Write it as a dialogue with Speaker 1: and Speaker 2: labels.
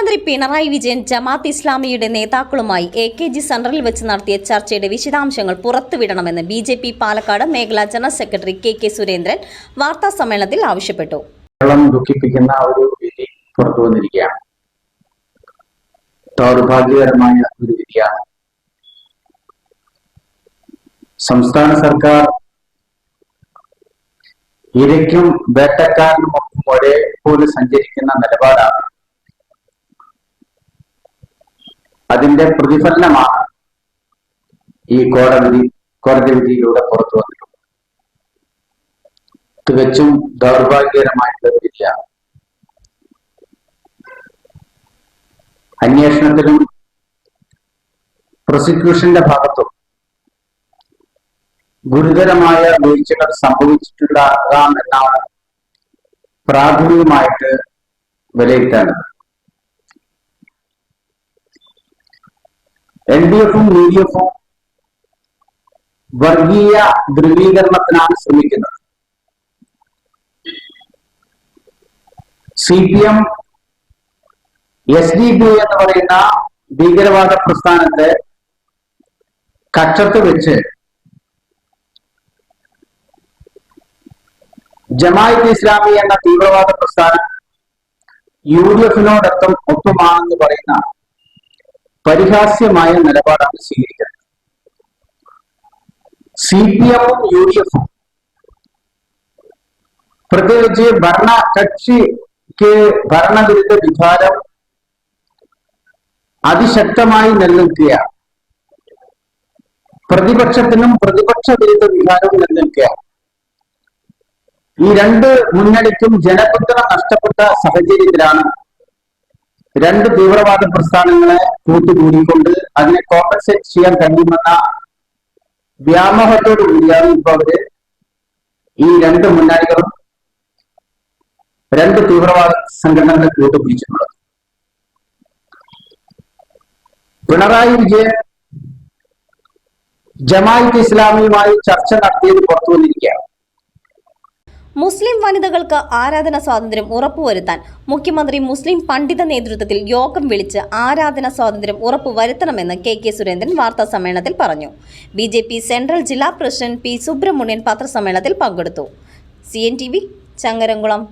Speaker 1: മുഖ്യമന്ത്രി പിണറായി വിജയൻ ജമാത്ത് ഇസ്ലാമിയുടെ നേതാക്കളുമായി എ കെ ജി സെന്ററിൽ വെച്ച് നടത്തിയ ചർച്ചയുടെ വിശദാംശങ്ങൾ പുറത്തുവിടണമെന്ന് ബി ജെ പി പാലക്കാട് മേഖലാ general secretary K K Surendran വാർത്താ സമ്മേളനത്തിൽ ആവശ്യപ്പെട്ടു.
Speaker 2: ദുഃഖിപ്പിക്കുന്ന ഒരു വിധി പുറത്തു വന്നിരിക്കുകയാണ്. ദൗർഭാഗ്യകരമായ ഒരു വിധിയാണ്. സംസ്ഥാന സർക്കാർ ഇരയ്ക്കും വേട്ടക്കാരനും ഒപ്പം ഒരേപോലെ സഞ്ചരിക്കുന്ന നിലപാടാണ് അതിന്റെ പ്രതിഫലനമാണ് ഈ കോടതി കോടതി വിധിയിലൂടെ പുറത്തു വന്നിട്ടുള്ളത്. തികച്ചും ദൗർഭാഗ്യകരമായിട്ടുള്ള വിധിയാണ്. അന്വേഷണത്തിലും പ്രോസിക്യൂഷന്റെ ഭാഗത്തും ഗുരുതരമായ വീഴ്ചകൾ സംഭവിച്ചിട്ടുണ്ടാകാം എന്നാണ് പ്രാഥമികമായിട്ട് വിലയിരുത്തേണ്ടത്. എൽ ഡി എഫും യു ഡി എഫും വർഗീയ ധ്രുവീകരണത്തിനാണ് ശ്രമിക്കുന്നത്. C P M S D P എന്ന് പറയുന്ന ഭീകരവാദ പ്രസ്ഥാനത്തെ കക്ഷത്ത് വെച്ച് ജമായത്ത് ഇസ്ലാമി എന്ന തീവ്രവാദ പ്രസ്ഥാനം യു ഡി എഫിനോടൊപ്പം ഒപ്പമാണെന്ന് പറയുന്ന പരിഹാസ്യമായ നിലപാടാണ് സ്വീകരിക്കുന്നത്. സി പി എമ്മും യു ഡി എഫും പ്രത്യേകിച്ച് ഭരണ കക്ഷിക്ക് ഭരണവിരുദ്ധ വികാരം അതിശക്തമായി നിലനിൽക്കുകയാണ്. പ്രതിപക്ഷത്തിനും പ്രതിപക്ഷ വിരുദ്ധ വികാരവും നിലനിൽക്കുകയാണ്. ഈ രണ്ട് മുന്നണിക്കും ജനപിന്തുണ നഷ്ടപ്പെട്ട സാഹചര്യത്തിലാണ് രണ്ട് തീവ്രവാദ പ്രസ്ഥാനങ്ങളെ കൂട്ടുകൂടിക്കൊണ്ട് അതിനെ കോമ്പൻസേറ്റ് ചെയ്യാൻ കഴിയുമെന്ന വ്യാമോഹത്തോടു കൂടിയാണ് ഇപ്പൊ അവർ ഈ രണ്ട് മുന്നണികളും രണ്ട് തീവ്രവാദ സംഘടനകളെ കൂട്ടുപിടിച്ചിട്ടുള്ളത്. പിണറായി വിജയൻ ജമായത്ത് ഇസ്ലാമിയുമായി ചർച്ച നടത്തിയത് പുറത്തു വന്നിരിക്കുകയാണ്
Speaker 1: മുസ്ലിം വനിതകൾക്ക് ആരാധന സ്വാതന്ത്ര്യം ഉറപ്പുവരുത്താൻ മുഖ്യമന്ത്രി മുസ്ലിം പണ്ഡിത നേതൃത്വത്തിൽ യോഗം വിളിച്ച് ആരാധന സ്വാതന്ത്ര്യം ഉറപ്പുവരുത്തണമെന്ന് കെ കെ സുരേന്ദ്രൻ വാർത്താ സമ്മേളനത്തിൽ പറഞ്ഞു. ബി ജെ പി സെൻട്രൽ ജില്ലാ പ്രസിഡന്റ് പി സുബ്രഹ്മണ്യൻ പത്രസമ്മേളനത്തിൽ പങ്കെടുത്തു. C N T V Changaramkulam.